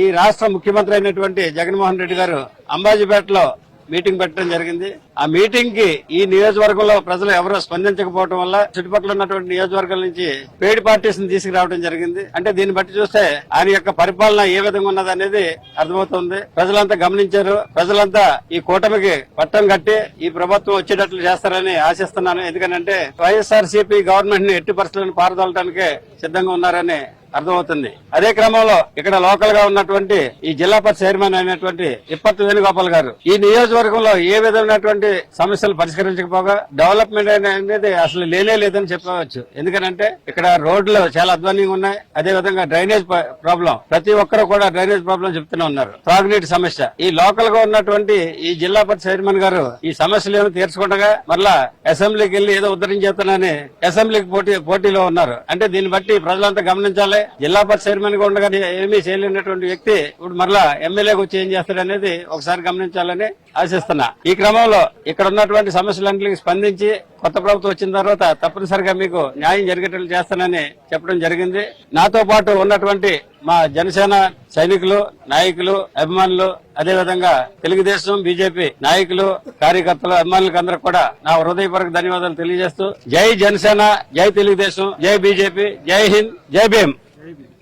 ఈ రాష్ట్ర ముఖ్యమంత్రి అయినటువంటి జగన్మోహన్ రెడ్డి గారు అంబాజీపేటలో మీటింగ్ పెట్టడం జరిగింది. ఆ మీటింగ్కి ఈ నియోజకవర్గంలో ప్రజలు ఎవరు స్పందించకపోవడం వల్ల చుట్టుపక్కల ఉన్నటువంటి నియోజకవర్గాల నుంచి పేడ్ పార్టీస్ని తీసుకురావడం జరిగింది. అంటే దీన్ని బట్టి చూస్తే ఆయన యొక్క పరిపాలన ఏ విధంగా ఉన్నది అనేది అర్థమవుతుంది. ప్రజలంతా గమనించారు. ప్రజలంతా ఈ కూటమికి పట్టం కట్టి ఈ ప్రభుత్వం వచ్చేటట్లు చేస్తారని ఆశిస్తున్నాను. ఎందుకంటే వైఎస్ఆర్ సిపి గవర్నమెంట్ని ఎట్టి పరిస్థితులను పారదోలటానికి సిద్ధంగా ఉన్నారని అర్థమవుతుంది. అదే క్రమంలో ఇక్కడ లోకల్గా ఉన్నటువంటి ఈ జిల్లా పరిషత్ చైర్మన్ అయినటువంటి ఇప్పటి వేణుగోపాల్ గారు ఈ నియోజకవర్గంలో ఏ విధమైనటువంటి సమస్యలు పరిష్కరించకపోగా డెవలప్మెంట్ అనేది అసలు లేనే లేదని చెప్పవచ్చు. ఎందుకంటే ఇక్కడ రోడ్లు చాలా అధ్వానంగా ఉన్నాయి. అదే విధంగా డ్రైనేజ్ ప్రాబ్లం ప్రతి ఒక్కరు కూడా డ్రైనేజ్ ప్రాబ్లం చెప్తూనే ఉన్నారు. త్రాగునీటి సమస్య. ఈ లోకల్గా ఉన్నటువంటి ఈ జిల్లా పరిషత్ చైర్మన్ గారు ఈ సమస్యలు ఏమో తీర్చకుండా మరలా అసెంబ్లీకి వెళ్ళి ఏదో ఉద్ధరించేస్తానని అసెంబ్లీకి పోటీ పోటీలో ఉన్నారు. అంటే దీన్ని బట్టి ప్రజలంతా గమనించాలి. జిల్లా పరిషత్ చైర్మన్గా ఉండగా ఏమీ చేయలేనటువంటి వ్యక్తి ఇప్పుడు మరలా ఎమ్మెల్యేకి వచ్చి ఏం చేస్తాడు అనేది ఒకసారి గమనించాలని ఆశిస్తున్నా. ఈ క్రమంలో ఇక్కడ ఉన్నటువంటి సమస్యలన్నింటికి స్పందించి కొత్త ప్రభుత్వం వచ్చిన తర్వాత తప్పనిసరిగా మీకు న్యాయం జరిగేటట్లు చేస్తానని చెప్పడం జరిగింది. నాతో పాటు ఉన్నటువంటి మా జనసేన సైనికులు నాయకులు అభిమానులు అదే విధంగా తెలుగుదేశం బీజేపీ నాయకులు కార్యకర్తలు అభిమానులకు అందరికి కూడా నా హృదయపూర్వక ధన్యవాదాలు తెలియజేస్తూ జై జనసేన జై తెలుగుదేశం జై బీజేపీ జై హింద్ జై భీమ్.